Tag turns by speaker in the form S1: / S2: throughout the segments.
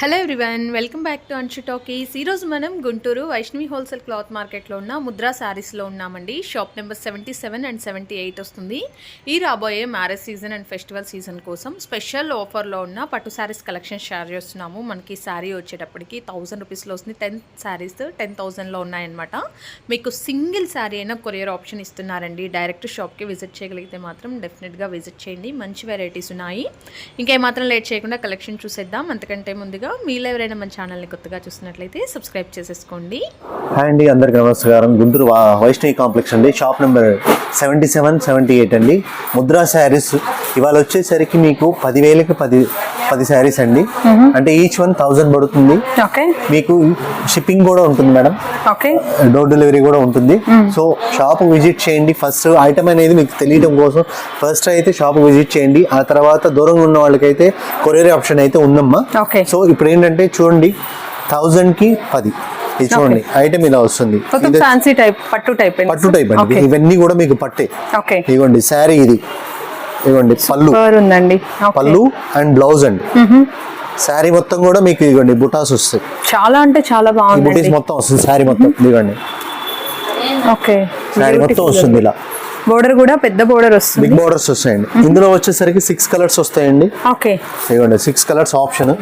S1: Hello everyone welcome back to Anshu talkies ఈరోజు మనం Guntur Vaishnavi wholesale cloth మార్కెట్లో ఉన్న ముద్రా శారీస్లో ఉన్నామండి. Shop number seventy seven and seventy eight వస్తుంది. ఈ రాబోయే marriage season and festival season కోసం స్పెషల్ ఆఫర్లో ఉన్న పట్టు శారీస్ కలెక్షన్ షేర్ చేస్తున్నాము. మనకి శారీ వచ్చేటప్పటికి థౌజండ్ రూపీస్లో వస్తుంది. టెన్ శారీస్ టెన్ థౌసండ్లో ఉన్నాయన్నమాట. మీకు సింగిల్ శారీ అయినా కొరియర్ ఆప్షన్ ఇస్తున్నారండి. డైరెక్ట్ షాప్కి విజిట్ చేయగలిగితే మాత్రం డెఫినెట్గా విజిట్ చేయండి. మంచి వెరైటీస్ ఉన్నాయి. ఇంకేమాత్రం లేట్ చేయకుండా కలెక్షన్ చూసేద్దాం. అంతకంటే ముందుగా మీలో ఎవరైనా మన ఛానల్ని కొత్తగా చూసినట్లయితే సబ్స్క్రైబ్ చేసేసుకోండి.
S2: హాయ్ అండి అందరికి నమస్కారం. గుంటూరు వైష్ణవి కాంప్లెక్స్ అండి. Shop number seventy seven seventy eight అండి. ముద్రా శారీస్ ఇవాళ వచ్చేసరికి మీకు పదివేలకి పది పది శారీస్ అండి. అంటే ఈచ్ వన్ థౌజండ్ పడుతుంది.
S3: ఓకే.
S2: మీకు షిప్పింగ్ కూడా ఉంటుంది మేడం.
S3: ఓకే.
S2: డోర్ డెలివరీ కూడా ఉంటుంది. సో షాప్ విజిట్ చేయండి. ఫస్ట్ ఐటమ్ అనేది మీకు తెలియడం కోసం ఫస్ట్ అయితే షాప్ విజిట్ చేయండి. ఆ తర్వాత దూరంగా ఉన్న వాళ్ళకైతే కొరియర్ ఆప్షన్ అయితే ఉందమ్మా. సో ఇప్పుడు ఏంటంటే చూడండి థౌజండ్కి పది. ఇది చూడండి ఐటమ్ ఇలా వస్తుంది.
S3: ఫ్యాన్సీ టైప్ పట్టు టైప్
S2: పట్టు టైప్ అండి. ఇవన్నీ కూడా మీకు పట్టే.
S3: ఓకే.
S2: ఇదిగోండి శారీ ఇది. ఇదిగోండి పళ్ళు.
S3: ఉందండి.
S2: పళ్ళు అండ్ బ్లౌజ్ అండి. శారీ మొత్తం కూడా మీకు ఇదిగోండి బుటాస్ వస్తాయి.
S3: చాలా అంటే చాలా
S2: ఈ
S3: బాగుందండి.
S2: బుటీస్ మొత్తం వస్తుంది శారీ మొత్తం. ఇదిగోండి.
S3: ఓకే
S2: శారీ మొత్తం వస్తుంది ఇలా.
S3: బోర్డర్ కూడా పెద్ద బోర్డర్ వస్తుంది.
S2: బిగ్ బార్డర్స్ వస్తాయండి. ఇందులో వచ్చేసరికి సిక్స్ కలర్స్ వస్తాయండి.
S3: ఓకే
S2: ఇదిగోండి సిక్స్ కలర్స్ ఆప్షన్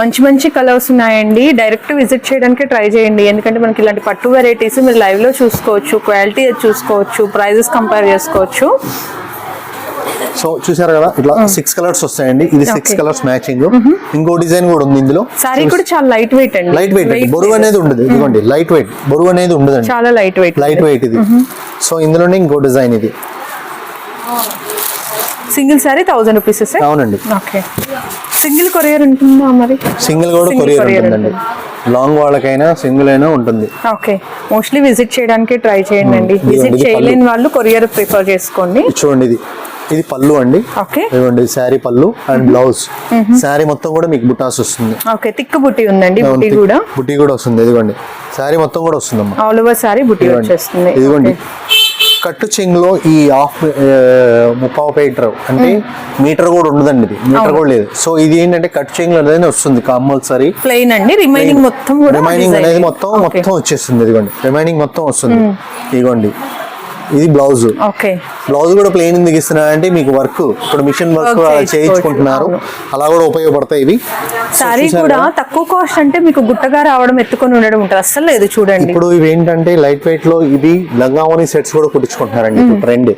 S3: మంచి మంచి కలర్స్ ఉన్నాయండి. డైరెక్ట్ విజిట్ చేయడానికి ట్రై చేయండి. ఎందుకంటే మనకి ఇలాంటి పట్టు వెరైటీస్ మీరు లైవ్లో చూసుకోవచ్చు క్వాలిటీ చూసుకోవచ్చు ప్రైజెస్ కంపేర్ చేసుకోవచ్చు.
S2: సో చూసారు కదా ఇట్లా సిక్స్ కలర్స్ వస్తాయండి. ఇది సిక్స్. కలర్స్ మ్యాచింగ్ ఇంకో డిజైన్ కూడా ఉంది ఇందులో.
S3: సారీ కూడా చాలా లైట్ వెయిట్ అండి.
S2: లైట్ వెయిట్ అండి బరువు అనేది ఉండదు. ఇదిగోండి లైట్ వెయిట్ బరువు అనేది ఉండదండి.
S3: చాలా లైట్ వెయిట్
S2: లైట్ వెయిట్ ఇది సో ఇందులోనే ఇంకో డిజైన్ ఇది.
S3: సింగిల్ సారీ థౌసండ్ రూపీస్
S2: అవునండి.
S3: ఓకే సింగిల్ కొరియర్ ఉంటుందా మరి?
S2: సింగిల్ కూడా కొరియర్ ఉంటుందండి. లాంగ్ వాళ్ళకైనా సింగిల్ అయినా ఉంటుంది.
S3: ఓకే మోస్ట్లీ విజిట్ చేయడానికి ట్రై చేయండి. విజిట్ చేయలేని వాళ్ళు కొరియర్ ప్రిఫర్ చేసుకోండి.
S2: చూడండి ఇది. ఇది పళ్ళు అండి.
S3: ఓకే.
S2: ఇదిగోండి శారీ పళ్ళు అండ్ బ్లౌజ్. శారీ మొత్తం కూడా మీకు బుటాస్ వస్తుంది.
S3: ఓకే తిక్కు బుట్టి ఉందండి బుట్టి కూడా.
S2: బుట్టి కూడా వస్తుంది. ఇదిగోండి శారీ మొత్తం కూడా వస్తుందమ్మా.
S3: ఆల్ ఓవర్ సారీ బుట్టి
S2: ఇదిగోండి.
S3: వచ్చేస్తుంది.
S2: ఇదిగోండి. కట్టు చెంగులో ఈ హాఫ్ ముప్పావు మీటర్ అంటే మీటర్ కూడా ఉండదండి ఇది. మీటర్ కూడా లేదు. సో ఇది ఏంటంటే కట్టు చెంగులు అనేది వస్తుంది కంపల్సరీ.
S3: ప్లెయిన్ అండి రిమైనింగ్ మొత్తం
S2: రిమైనింగ్. అనేది మొత్తం. మొత్తం వచ్చేస్తుంది. ఇదిగోండి రిమైనింగ్ మొత్తం వస్తుంది. ఇదిగోండి. ఇది బ్లౌజ్.
S3: ఓకే.
S2: బ్లౌజ్ కూడా ప్లెయిన్ ఎందుకు ఇస్తున్నా అంటే మీకు వర్క్ ఇప్పుడు మిషన్ వర్క్. చేయించుకుంటున్నారు. అలా కూడా ఉపయోగపడతాయి ఇవి.
S3: సారీ? కూడా తక్కువ కాస్ట్ అంటే మీకు గుట్టగా రావడం ఎత్తుకొని ఉండడం ఉంటుంది. అస్సలు లేదు చూడండి.
S2: ఇప్పుడు ఇవి ఏంటంటే లైట్ వెయిట్లో ఇది లంగావని సెట్స్ కూడా కుట్టించుకుంటున్నారండి. ట్రెండ్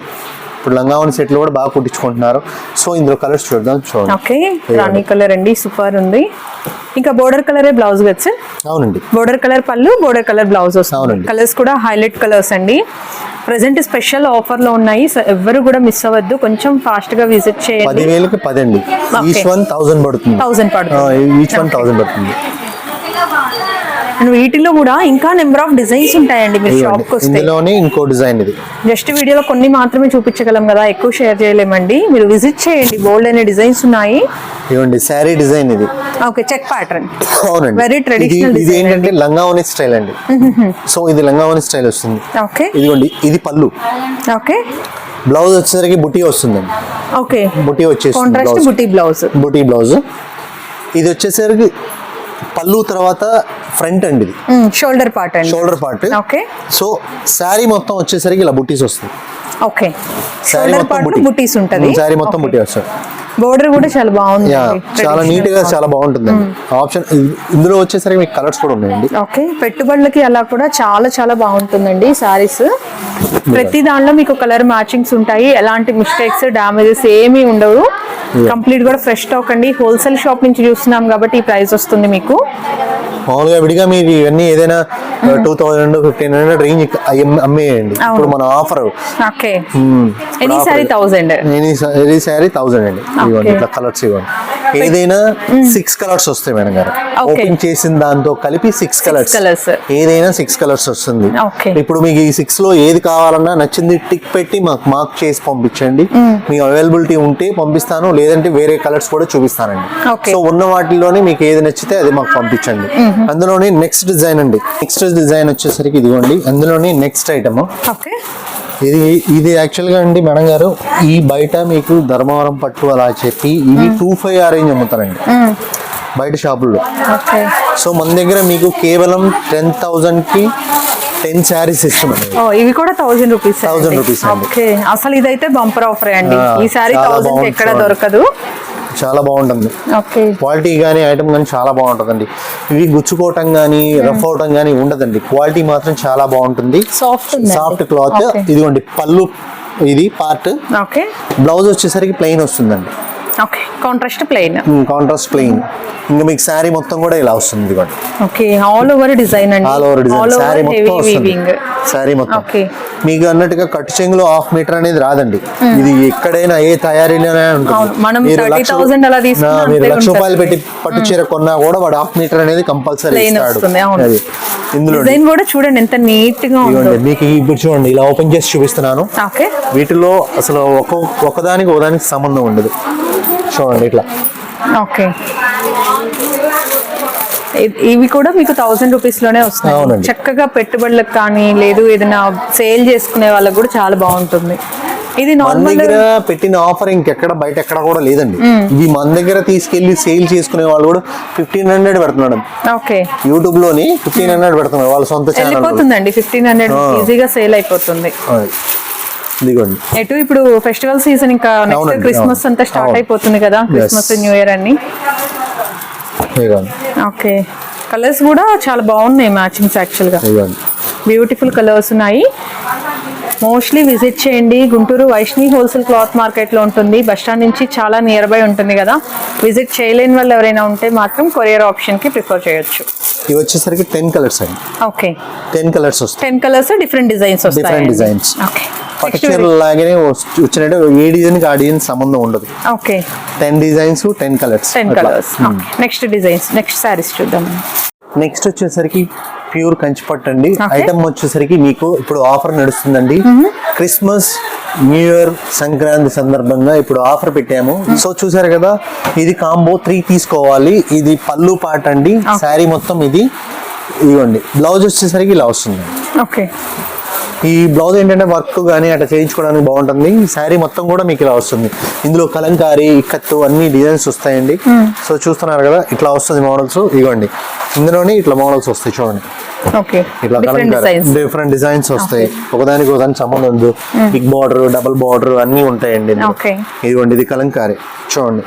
S2: ఇప్పుడు లంగావని సెట్లు కూడా బాగా కుట్టించుకుంటున్నారు. సో ఇందులో కలర్స్ చూద్దాం చూడండి.
S3: ఓకే రాణి కలర్ అండి సూపర్ ఉంది. ఇంకా బోర్డర్ కలరే బ్లౌజ్
S2: అవునండి.
S3: బోర్డర్ కలర్ పళ్ళు బోర్డర్ కలర్ బ్లౌజ్ వస్తుంది. కలర్స్ కూడా హైలైట్ కలర్స్ అండి. ప్రజెంట్ స్పెషల్ ఆఫర్లో ఉన్నాయి. సో ఎవ్వరు కూడా మిస్ అవ్వద్దు. కొంచెం ఫాస్ట్గా విజిట్ చేయండి.
S2: పదివేలకి పది అండి ఈచ్ వన్ థౌసండ్ పడుతుంది.
S3: థౌసండ్ పడుతుంది.
S2: ఈచ్ వన్ థౌసండ్ పడుతుంది.
S3: అండ్ వీటిలో కూడా ఇంకా నెంబర్ ఆఫ్ డిజైన్స్ ఉంటాయండి మీరు షాప్కి వస్తే.
S2: ఇంకో డిజైన్ ఇది.
S3: జస్ట్ వీడియోలో కొన్ని మాత్రమే చూపించగలం కదా ఎక్కువ షేర్ చేయలేమండి. మీరు విజిట్ చేయండి బోల్డ్ అనే డిజైన్స్ ఉన్నాయి.
S2: ఇవ్వండి శారీ డిజైన్ ఇది.
S3: ఓకే చెక్ ప్యాటర్న్
S2: అవునండి.
S3: Very traditional
S2: ఇది- ఏంటంటే లంగావని స్టైల్ అండి. సో ఇది లంగావని స్టైల్ వస్తుంది.
S3: ఓకే
S2: ఇదిగోండి ఇది పళ్ళు.
S3: ఓకే
S2: బ్లౌజ్ వచ్చేసరికి బుటీ వస్తుందండి.
S3: ఓకే
S2: బుటీ వచ్చేస్తుంది
S3: కాంట్రాస్ట్ బుటీ బ్లౌజ్
S2: బుటీ బ్లౌజ్ ఇది వచ్చేసరికి పళ్ళు తర్వాత ఫ్రంట్ అండి ఇది.
S3: షోల్డర్ పార్ట్ అండి
S2: shoulder part
S3: okay
S2: so saree మొత్తం వచ్చేసరికి ఇలా బుటీస్ వస్తుంది
S3: ఓకే
S2: శారీ
S3: షోల్డర్
S2: మొత్తం
S3: పార్ట్
S2: బుటీ
S3: బుటీస్ ఉంటది.
S2: శారీ మొత్తం బుటీ వస్తుంది
S3: బోర్డర్ కూడా చాలా బాగుంది.
S2: చాలా నీట్గా చాలా బాగుంటుందండి ఆప్షన్ ఇందులో వచ్చేసరికి మీకు కలర్స్ కూడా ఉన్నాయండి.
S3: ఓకే పెట్టుబడులకి అలా కూడా చాలా చాలా బాగుంటుందండి సారీస్ ప్రతి దానిలో మీకు కలర్ మ్యాచింగ్స్ ఉంటాయి. ఎలాంటి మిస్టేక్స్ డామేజెస్ ఏమీ ఉండవు. కంప్లీట్ కూడా ఫ్రెష్ స్టాక్ అండి. హోల్సేల్ షాప్ నుంచి చూస్తున్నాం కాబట్టి ఈ ప్రైస్ వస్తుంది మీకు.
S2: మామూలుగా విడిగా మీరు ఇవన్నీ ఏదైనా two thousand fifteen hundred range అమ్మేయండి. ఇప్పుడు మన offer
S3: okay. Any saree thousand
S2: any saree thousand అండి. ఇవ్వండి. ఇట్లా కలర్స్ ఇవ్వండి ఏదైనా సిక్స్ కలర్స్ వస్తాయి మేడం గారు. ఓపెన్ చేసిన దాంతో కలిపి సిక్స్ కలర్స్. ఏదైనా సిక్స్ కలర్స్ వస్తుంది. ఇప్పుడు మీకు ఈ సిక్స్లో ఏది కావాలన్నా నచ్చింది టిక్ పెట్టి మాకు మార్క్ చేసి పంపించండి. మీ అవైలబిలిటీ ఉంటే పంపిస్తాను. లేదంటే వేరే కలర్స్ కూడా చూపిస్తానండి. సో ఉన్న వాటిలోనే మీకు ఏది నచ్చితే అది మాకు పంపించండి. అందులోనే నెక్స్ట్ డిజైన్ అండి. నెక్స్ట్ డిజైన్ వచ్చేసరికి ఇదిగోండి. అందులోనే నెక్స్ట్ ఐటమ్.
S3: ఓకే.
S2: ఇది ఇది యాక్చువల్గా అండి మేడం గారు ఈ బయట మీకు ధర్మవరం పట్టు అలా చెప్పి ఇవి టూ ఫైవ్ ఆ రేంజ్ అమ్ముతారండి బయట షాపుల్లో. సో మన దగ్గర మీకు కేవలం టెన్ థౌజండ్కి టెన్ శారీస్ ఇస్తున్నాం
S3: ఓ ఇవి కూడా థౌజండ్ రూపీస్
S2: 1000 rupees అండి.
S3: ఓకే. అసలు ఇదైతే బంపర్ ఆఫర్ అండి. ఈ
S2: బాగుంది
S3: ఎక్కడ. దొరకదు.
S2: చాలా బాగుంటుంది. క్వాలిటీ కానీ ఐటమ్ కానీ చాలా బాగుంటుందండి. ఇవి గుచ్చుకోవటం కానీ రఫ్ అవటం కానీ ఉండదండి. క్వాలిటీ మాత్రం చాలా బాగుంటుంది.
S3: సాఫ్ట్
S2: సాఫ్ట్ క్లాత్ ఇదిగోండి పళ్ళు ఇది పార్ట్
S3: ఓకే.
S2: బ్లౌజ్ వచ్చేసరికి ప్లెయిన్ వస్తుందండి.
S3: Okay. Contrast plain
S2: contrast plain ఇంకా మీకు శారీ మొత్తం కూడా ఇలా వస్తుంది ఇదిగోండి.
S3: ఓకే. ఆల్ ఓవర్ డిజైన్ అండి.
S2: All over design saree
S3: heavy
S2: మొత్తం వస్తుంది. శారీ మొత్తం. మీకు అన్నట్టుగా కట్టు చెంగులో హాఫ్ మీటర్ అనేది రాదండి. ఇది ఎక్కడైనా ఏ తయారీలోనే ఉంటుంది
S3: అవును, మనం
S2: మీరు
S3: 30,000
S2: లక్ష- రూపాయలు. పెట్టి పట్టు చీర కొన్నా కూడా వాడు హాఫ్ మీటర్ అనేది కంపల్సరీ ఇస్తాడు. అది. ఇందులో
S3: కూడా చూడండి ఎంత నీట్గా ఉందో
S2: మీకు ఇప్పుడు చూడండి ఇలా ఓపెన్ చేసి చూపిస్తున్నాను.
S3: ఓకే.
S2: వీటిలో అసలు ఒక ఒకదానికి ఒకదానికి సంబంధం ఉండదు. చూడండి ఇట్లా.
S3: ఓకే. ఇవి కూడా మీకు థౌసండ్ రూపీస్లోనే వస్తాయి. చక్కగా పెట్టుబడులకు కానీ లేదు ఏదైనా సేల్ చేసుకునే వాళ్ళకి కూడా చాలా బాగుంటుంది. ఇది నార్మల్
S2: దగ్గర పెట్టిన ఆఫర్ ఇంకెక్కడ బయట ఎక్కడ కూడా లేదండి. ఇవి మన దగ్గర తీసుకెళ్ళి సేల్ చేసుకునే వాళ్ళు కూడా ఫిఫ్టీన్ హండ్రెడ్ పెడుతున్నాడు.
S3: ఓకే.
S2: యూట్యూబ్లోని ఫిఫ్టీన్ హండ్రెడ్ పెడుతున్నారు వాళ్ళ సొంత
S3: వెళ్ళిపోతుందండి. Fifteen hundred. ఈజీగా సేల్ అయిపోతుంది.
S2: ఇదిగోండి.
S3: ఎటు ఇప్పుడు ఫెస్టివల్ సీజన్ ఇంకా నెక్స్ట్ క్రిస్మస్. అంతా స్టార్ట్. అయిపోతుంది కదా. క్రిస్మస్ న్యూ ఇయర్ అన్ని. ఓకే. కలర్స్ కూడా చాలా బాగున్నాయి మ్యాచింగ్స్ యాక్చువల్గా. బ్యూటిఫుల్ కలర్స్ ఉన్నాయి. మోస్ట్లీ విజిట్ చేయండి. గుంటూరు వైష్ణవి హోల్సేల్ క్లాత్ మార్కెట్లో ఉంటుంది. బస్ స్టాండ్ నుంచి చాలా నియర్ బై ఉంటుంది కదా. విజిట్ చేయలేని వాళ్ళు ఎవరైనా ఉంటే మాత్రం కొరియర్ ఆప్షన్కి ప్రిఫర్ చేయొచ్చు.
S2: ఇవి వచ్చేసరికి టెన్ కలర్స్ అండి.
S3: Okay.
S2: Ten colours
S3: ten colours different designs వస్తాయి.
S2: Different designs.
S3: ఓకే.
S2: పట్టు చీరలు లాగానే వచ్చినట్టు ఏ డిజైన్కి ఆ డిజైన్ సంబంధం ఉండదు.
S3: Okay
S2: ten designs ten colours
S3: ten colours next designs next sarees చూద్దాం.
S2: నెక్స్ట్ వచ్చేసరికి ప్యూర్ కంచిపట్టు అండి. ఐటమ్ వచ్చేసరికి మీకు ఇప్పుడు ఆఫర్ నడుస్తుందండి. క్రిస్మస్ న్యూ ఇయర్ సంక్రాంతి సందర్భంగా ఇప్పుడు ఆఫర్ పెట్టాము. సో చూసారు కదా ఇది కాంబో త్రీ తీసుకోవాలి. ఇది పళ్ళు పాట అండి శారీ మొత్తం ఇది. ఇదిగోండి. బ్లౌజ్ వచ్చేసరికి ఇలా వస్తుంది.
S3: ఓకే
S2: ఈ బ్లౌజ్ ఏంటంటే వర్క్ కానీ అట్లా చేయించుకోవడానికి బాగుంటుంది. ఈ శారీ మొత్తం కూడా మీకు ఇలా వస్తుంది. ఇందులో కలంకారీ ఇక్కత్తు అన్ని డిజైన్స్ వస్తాయండి. సో చూస్తున్నారు కదా ఇట్లా వస్తుంది మోడల్స్. ఇవ్వండి ఇందులోనే ఇట్లా మోడల్స్ వస్తాయి చూడండి. ఇట్లా
S3: different
S2: kalamkari.
S3: Designs
S2: different designs వస్తాయి. ఒకదానికి ఒకదానికి సంబంధం ఉంది బిగ్ బార్డర్ డబుల్ బార్డర్ అన్ని ఉంటాయండి. ఇదిగోండి ఇది కలంకారీ. చూడండి.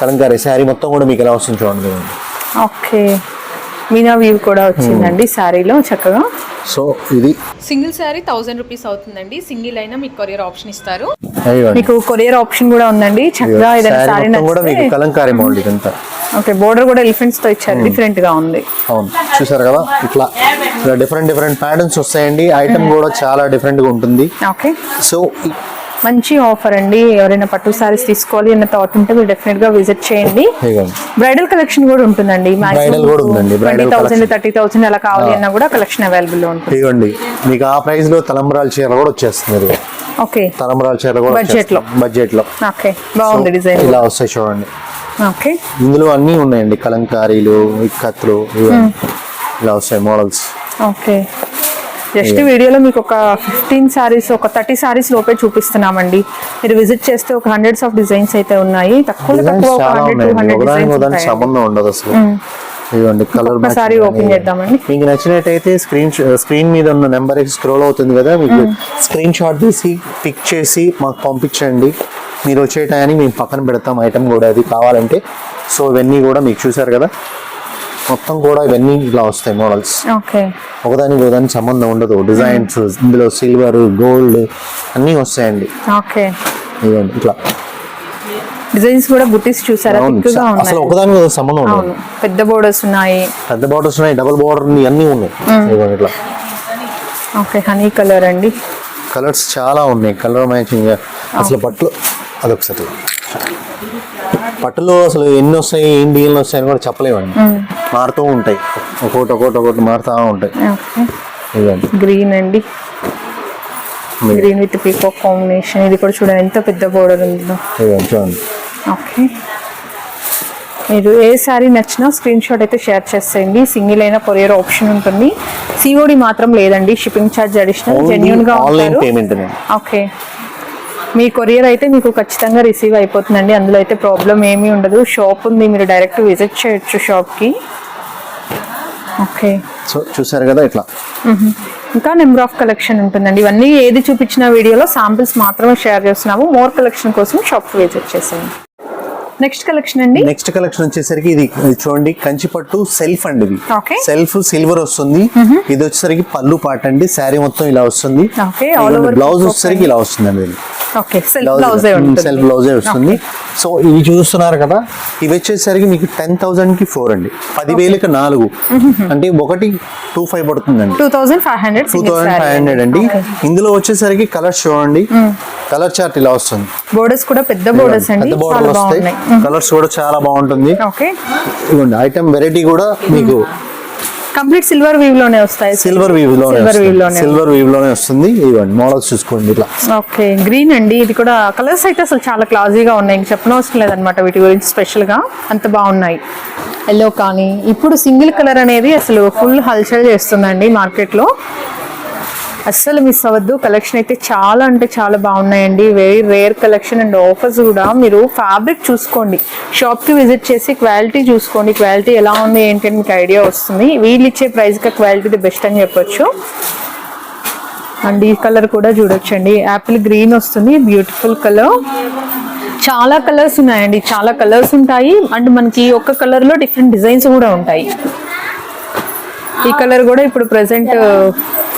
S2: కలంకారీ శారీ మొత్తం కూడా మీకు ఎలా వస్తుంది చూడండి.
S3: ఓకే. మీనా వీవ్ కూడా వచ్చిందండి శారీలో చక్కగా.
S2: సో ఇది
S1: సింగిల్ శారీ థౌసండ్ రూపీస్ అవుతుందండి. సింగిల్ అయినా మీకు కొరియర్ ఆప్షన్ ఇస్తారు.
S3: మీకు కొరియర్ ఆప్షన్ కూడా ఉందండి. చక్కగా ఏదైనా
S2: శారీ కూడా మీకు కలంకారీ మోడల్ ఇదంతా.
S3: ఓకే బోర్డర్ కూడా ఎలిఫెంట్స్తో ఇచ్చారు. డిఫరెంట్గా ఉంది.
S2: అవును. చూసారు కదా? ఇట్లా డిఫరెంట్ డిఫరెంట్ ప్యాటర్న్స్ వస్తాయండి. ఐటమ్ కూడా చాలా డిఫరెంట్గా ఉంటుంది.
S3: ఓకే.
S2: సో
S3: మంచి ఆఫర్ అండి. ఎవరైనా పట్టు సారీస్ తీసుకోవాలి అన్న థాట్ ఉంటే మీరు డెఫినెట్గా విజిట్ చేయండి. బ్రైడల్ కలెక్షన్ కూడా ఉంటుందండి. Twenty thousand. థర్టీ థౌసండ్ అలా కావాలి అన్నా కూడా కలెక్షన్ అవైలబుల్ ఉంటుంది.
S2: ఇదిగోండి మీకు ఆ ప్రైస్లో తలంబరాల చీర కూడా వచ్చేస్తుంది.
S3: ఓకే
S2: తలంబరాల చీర కూడా
S3: Budget లో.
S2: బడ్జెట్లో.
S3: ఓకే బాగుంది డిజైన్.
S2: ఇలా వస్తాయి చూడండి.
S3: ఓకే
S2: ఇందులో అన్నీ ఉన్నాయండి. కలంకారీలు ఇక్కత్తులు ఇవన్నీ. ఇలా వస్తాయి మోడల్స్.
S3: ఓకే జస్ట్ వీడియోలో మీకు ఒక ఫిఫ్టీన్ సారీస్ ఒక థర్టీ సారీస్ లోపే చూపిస్తున్నామండి. మీరు విజిట్ చేస్తే ఒక హండ్రెడ్స్ ఆఫ్ డిజైన్స్ అయితే ఉన్నాయి. తక్కువ ఒక హండ్రెడ్ టూ హండ్రెడ్ డిజైన్స్
S2: సంబంధం ఉండదు అసలు. ఇదిగోండి కలర్
S3: ఒక్కసారి open చేద్దామండి.
S2: మీకు నచ్చినట్టయితే స్క్రీన్ స్క్రీన్ మీద ఉన్న నెంబర్ స్క్రోల్ అవుతుంది కదా మీకు స్క్రీన్ షాట్ తీసి పిక్ చేసి మాకు పంపించండి. మీరు వచ్చే మేము పక్కన పెడతాం ఐటమ్ కూడా అది కావాలంటే. సో ఇవన్నీ కూడా మీకు చూసారు కదా. మొత్తం కూడా ఇవన్నీ ఇలా వస్తాయి మోడల్స్
S3: ఓకే.
S2: ఒకదానికి ఒకదానికి సంబంధం ఉండదు. డిజైన్స్ ఇందులో సిల్వర్ గోల్డ్ అన్నీ వస్తాయండి.
S3: ఓకే.
S2: ఇదిగోండి ఇట్లా.
S3: డిజైన్స్ కూడా బుటీస్ చూసారా?
S2: అసలు
S3: ఉన్నాయి.
S2: ఒకదానికి ఒక సంబంధం ఉండదు.
S3: పెద్ద బోర్డర్స్ ఉన్నాయి.
S2: పెద్ద బార్డర్స్ ఉన్నాయి డబుల్ బార్డర్ అన్నీ ఉన్నాయి. ఇట్లా.
S3: ఓకే హనీ కలర్ అండి.
S2: కలర్స్ చాలా ఉన్నాయి. కలర్ మ్యాచింగ్ అసలు పట్లు అదొకసారి పట్టులో అసలు ఎన్ని వస్తాయి ఏం డిజైన్లు వస్తాయని కూడా చెప్పలేమండి. మారుతూ ఉంటాయి. ఒక్కొక్కటి ఒక్కొక్కటి ఒక్కొక్కటి మారుతూ ఉంటాయి. ఇదండి.
S3: గ్రీన్ అండి. గ్రీన్ విత్ పీకో కాంబినేషన్ ఇది కూడా చూడండి ఎంత పెద్ద బోర్డర్ ఉందో
S2: చూడండి.
S3: ఓకే. మీరు ఏ శారీ నచ్చినా స్క్రీన్ షాట్ అయితే షేర్ చేసేయండి. సింగిల్ అయినా కొరియర్ ఆప్షన్ ఉంటుంది. సిఓడి మాత్రం లేదండి. షిప్పింగ్ ఛార్జ్ అడిషనల్ జెన్యున్గా
S2: ఆన్లైన్
S3: ఉంటారు.
S2: పేమెంట్
S3: ఓకే మీ కొరియర్ అయితే మీకు ఖచ్చితంగా రిసీవ్ అయిపోతుందండి. అందులో అయితే ప్రాబ్లం ఏమీ ఉండదు. షాప్ ఉంది. మీరు డైరెక్ట్ విజిట్ చేయొచ్చు షాప్కి ఓకే
S2: సో చూసారు కదా ఇట్లా.
S3: ఇంకా నెంబర్ ఆఫ్ కలెక్షన్ ఉంటుందండి. ఇవన్నీ ఏది చూపించిన వీడియోలో శాంపిల్స్ మాత్రమే షేర్ చేస్తున్నాము. మోర్ కలెక్షన్ కోసం షాప్కి విజిట్ చేసేయండి. నెక్స్ట్ కలెక్షన్ అండి.
S2: నెక్స్ట్ కలెక్షన్ వచ్చేసరికి ఇది చూడండి. కంచిపట్టు సెల్ఫ్ అండి ఇది. సెల్ఫ్ సిల్వర్ వస్తుంది. ఇది వచ్చేసరికి పళ్ళు పాట అండి. శారీ మొత్తం ఇలా వస్తుంది. బ్లౌజ్ వచ్చేసరికి ఇలా ఇది.
S3: ఓకే సెల్ఫ్ బ్లౌజే
S2: వస్తుంది. సో ఇవి చూస్తున్నారు కదా ఇవి వచ్చేసరికి మీకు టెన్ థౌసండ్కి ఫోర్ అండి. పదివేలకి నాలుగు. అంటే ఒకటి టూ ఫైవ్ పడుతుందండి.
S3: Two thousand five hundred
S2: two thousand five hundred అండి. ఇందులో వచ్చేసరికి కలర్స్ చూడండి కలర్ చార్ట్ ఇలా వస్తుంది.
S3: బోర్డర్స్ కూడా పెద్ద బోర్డర్స్ అండి.
S2: బోర్డర్లు వస్తాయి. కలర్స్ కూడా చాలా బాగుంటుంది. ఇదిగోండి ఐటమ్ వెరైటీ కూడా మీకు
S3: కంప్లీట్ సిల్వర్ వీవ్లోనే వస్తాయి
S2: సిల్వర్
S3: వీవ్లోనే.
S2: సిల్వర్ వీవ్లోనే వస్తుంది. ఇవ్వండి మోడల్స్ చూసుకోండి ఇట్లా.
S3: ఓకే గ్రీన్ అండి. ఇది కూడా కలర్స్ అయితే అసలు చాలా క్లాజీగా ఉన్నాయి. చెప్పనవసరం లేదనమాట వీటి గురించి స్పెషల్గా అంత బాగున్నాయి. ఎల్లో కానీ ఇప్పుడు సింగిల్ కలర్ అనేది అసలు ఫుల్ హల్చల్ చేస్తుందండి మార్కెట్లో. అస్సలు మిస్ అవ్వద్దు. కలెక్షన్ అయితే చాలా అంటే చాలా బాగున్నాయండి. Very rare collection and offers కూడా. మీరు ఫ్యాబ్రిక్ చూసుకోండి. షాప్కి విజిట్ చేసి క్వాలిటీ చూసుకోండి. క్వాలిటీ ఎలా ఉంది ఏంటి అని మీకు ఐడియా వస్తుంది. వీళ్ళు ఇచ్చే ప్రైస్కి క్వాలిటీ ది బెస్ట్ అని చెప్పొచ్చు. అండ్ ఈ కలర్ కూడా చూడొచ్చండి. యాపిల్ గ్రీన్ వస్తుంది. బ్యూటిఫుల్ కలర్ చాలా కలర్స్ ఉన్నాయండి. చాలా కలర్స్ ఉంటాయి. అండ్ మనకి ఒక్క కలర్లో డిఫరెంట్ డిజైన్స్ కూడా ఉంటాయి. ఈ కలర్ కూడా ఇప్పుడు ప్రెసెంట్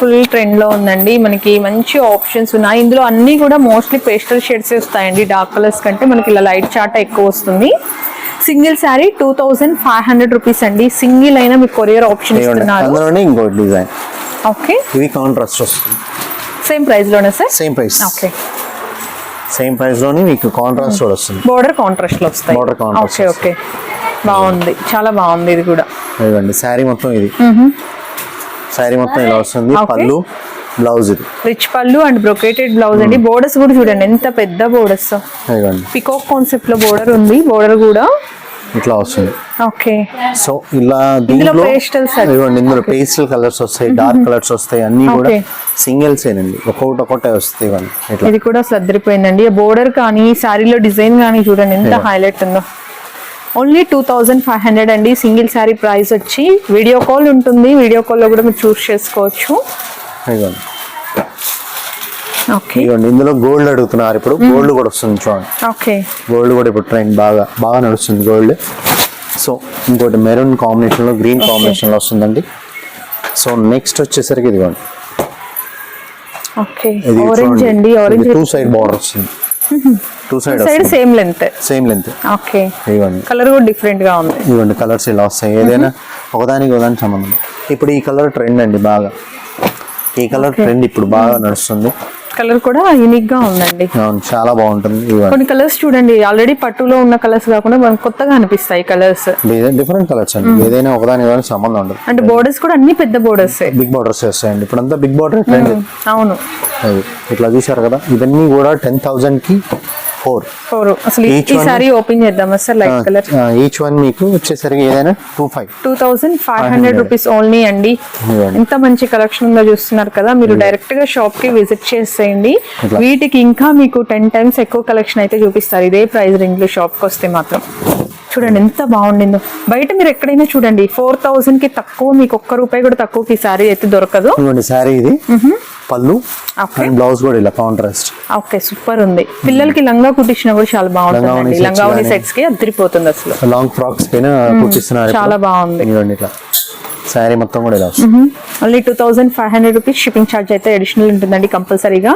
S3: ఫుల్ ట్రెండ్లో ఉందండి. మనకి మంచి ఆప్షన్స్ ఉన్నాయి. ఇందులో అన్ని కూడా మోస్ట్లీ పేస్టల్ షేడ్స్ వస్తాయండి. డార్క్ కలర్స్ కంటే మనకి ఇలా లైట్ చాట్ ఎక్కువ వస్తుంది. Single saree two thousand five hundred rupees అండి. సింగిల్ అయినా మీకు కొరియర్ ఆప్షన్ ఇస్తున్నారు.
S2: ఇంకోటి డిజైన్
S3: ఓకే
S2: ఇవి కాంట్రాస్ట్ వస్తుంది.
S3: Same ప్రైస్లోనే sir
S2: same price
S3: okay
S2: same ప్రైస్లోనే మీకు కాంట్రాస్ట్ కూడా వస్తుంది.
S3: బోర్డర్ కాంట్రాస్ట్లో వస్తాయి.
S2: Border contrast
S3: ఓకే ఓకే బాగుంది. చాలా బాగుంది ఇది కూడా.
S2: ఇవ్వండి శారీ మొత్తం ఇది. శారీ మొత్తం ఇలా వస్తుంది. పళ్ళు బ్లౌజ్ ఇది.
S3: రిచ్ పళ్ళు అండ్ బ్రొకేటెడ్ బ్లౌజ్ అండి. బోర్డర్స్ కూడా చూడండి ఎంత పెద్ద బోర్డర్స్ పికాక్ కాన్సెప్ట్లో బోర్డర్ ఉంది. బోర్డర్ కూడా.
S2: ఇట్లా వస్తుంది.
S3: ఓకే
S2: సో ఇలా దీంట్లో. ఇవ్వండి ఇందులో పేస్టల్ కలర్స్ వస్తాయి డార్క్ కలర్స్ వస్తాయి. అన్ని కూడా. సింగిల్స్ ఏనండి. ఒక్కొక్కటి ఒక్కొక్కటే వస్తాయి ఇట్లా.
S3: ఇది కూడా సర్దిరిపోయిందండి బోర్డర్ కానీ శారీలో డిజైన్ కానీ చూడండి ఎంత. హైలైట్ ఉందో. Only two thousand five hundred అండి. సింగిల్ శారీ ప్రైస్ వచ్చి వీడియో కాల్ ఉంటుంది. వీడియో కాల్లో కూడా మీరు చూస్ చేసుకోవచ్చు. ఓకే.
S2: ఇందులో గోల్డ్ అడుగుతున్నారు ఇప్పుడు. గోల్డ్ కూడా వస్తుంది చూడండి.
S3: ఓకే.
S2: గోల్డ్ కూడా ఇప్పుడు ట్రెండ్ బాగా బాగా నడుస్తుంది గోల్డ్. సో ఇంకోటి మెరూన్ కాంబినేషన్లో గ్రీన్ కాంబినేషన్లో వస్తుందండి. సో నెక్స్ట్ వచ్చేసరికి ఇదిగోండి.
S3: ఓకే.
S2: ఇది
S3: ఆరెంజ్ అండి. ఆరెంజ్
S2: టూ సైడ్ బార్డర్ వస్తుంది. Two side
S3: side same length
S2: same length
S3: okay
S2: ఇవ్వండి
S3: కలర్ కూడా డిఫరెంట్గా ఉంది.
S2: ఇవ్వండి కలర్స్ ఇలా వస్తాయి. ఏదైనా ఒకదానికి ఒకదానికి సంబంధం. ఇప్పుడు ఈ కలర్ ట్రెండ్ అండి బాగా. ఈ కలర్ ట్రెండ్ ఇప్పుడు బాగా నడుస్తుంది.
S3: కలర్ కూడా యూనిక్గా ఉందండి.
S2: అవును చాలా బాగుంటుంది
S3: కొన్ని కలర్స్ చూడండి ఆల్రెడీ పట్టులో ఉన్న కలర్స్ కాకుండా మనకు కొత్తగా అనిపిస్తాయి కలర్స్
S2: డిఫరెంట్ కలర్స్ అండి. ఏదైనా ఒకదానికి ఒకదానికి సంబంధం ఉండదు.
S3: అంటే బోర్డర్స్ కూడా అన్ని పెద్ద బోర్డర్స్
S2: బిగ్ బార్డర్స్ వస్తాయండి. ఇప్పుడంతా బిగ్ బార్డర్ ట్రెండ్
S3: అవును.
S2: ఇట్లా చూసారు కదా ఇవన్నీ కూడా టెన్ థౌజండ్కి ఫోర్.
S3: ఫోర్. అసలు ఈ-
S2: Each
S3: ఈ
S2: one-
S3: సారీ ఓపెన్ చేద్దామా sir? Light colour.
S2: Each one మీకు వచ్చేసరికి ఏదైనా two five.
S3: Two thousand five hundred rupees only అండి. ఎంత మంచి కలెక్షన్ ఉందో చూస్తున్నారు కదా. మీరు డైరెక్ట్గా షాప్కి విజిట్ చేసేయండి. వీటికి ఇంకా మీకు టెన్ టైమ్స్ ఎక్కువ కలెక్షన్ అయితే చూపిస్తారు. ఇదే ప్రైస్ రేంజ్లో షాప్కి వస్తే మాత్రం. చూడండి ఎంత బాగుండిందో. బయట మీరు ఎక్కడైనా చూడండి. ఫోర్ థౌసండ్కి తక్కువ మీకు ఒక్క రూపాయి కూడా తక్కువకి సారీ అయితే దొరకదు.
S2: శారీ ఇది. పళ్ళు. అండ్ బ్లౌజ్ కూడా ఇలా కాంట్రాస్ట్.
S3: ఓకే సూపర్ ఉంది. పిల్లలకి లంగా కుట్టించిన కూడా చాలా లంగావోని
S2: గానీ.
S3: సెట్స్కి అదిరిపోతుంది అసలు.
S2: లాంగ్ ఫ్రాక్స్ పైన కుట్టిస్తున్నారు
S3: చాలా. బాగుంది.
S2: ఇట్లా. శారీ మొత్తం కూడా ఇలా
S3: only two thousand five hundred rupees shipping charge అయితే అడిషనల్ ఉంటుందండి కంపల్సరీగా.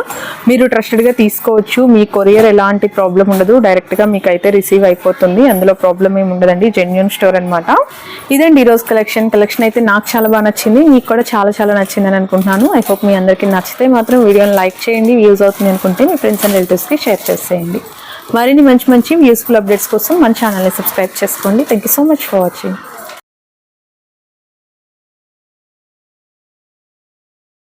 S3: మీరు ట్రస్టెడ్గా తీసుకోవచ్చు. మీ కొరియర్ ఎలాంటి ప్రాబ్లం ఉండదు. డైరెక్ట్గా మీకు అయితే రిసీవ్ అయిపోతుంది. అందులో ప్రాబ్లం ఏమి ఉండదండి. జెన్యున్ స్టోర్ అన్నమాట. ఇదండి ఈరోజు కలెక్షన్ కలెక్షన్ అయితే నాకు చాలా బాగా నచ్చింది. మీకు కూడా చాలా చాలా నచ్చిందని అనుకుంటున్నాను. ఐ హోప్ మీ అందరికీ నచ్చితే మాత్రం వీడియోని లైక్ చేయండి వ్యూస్ అవుతుంది అనుకుంటే మీ ఫ్రెండ్స్ అండ్ రిలేటివ్స్కి షేర్ చేసేయండి. మరిన్ని మంచి మంచి యూస్ఫుల్ అప్డేట్స్ కోసం మన ఛానల్ని సబ్స్క్రైబ్ చేసుకోండి. Thank you so much for watching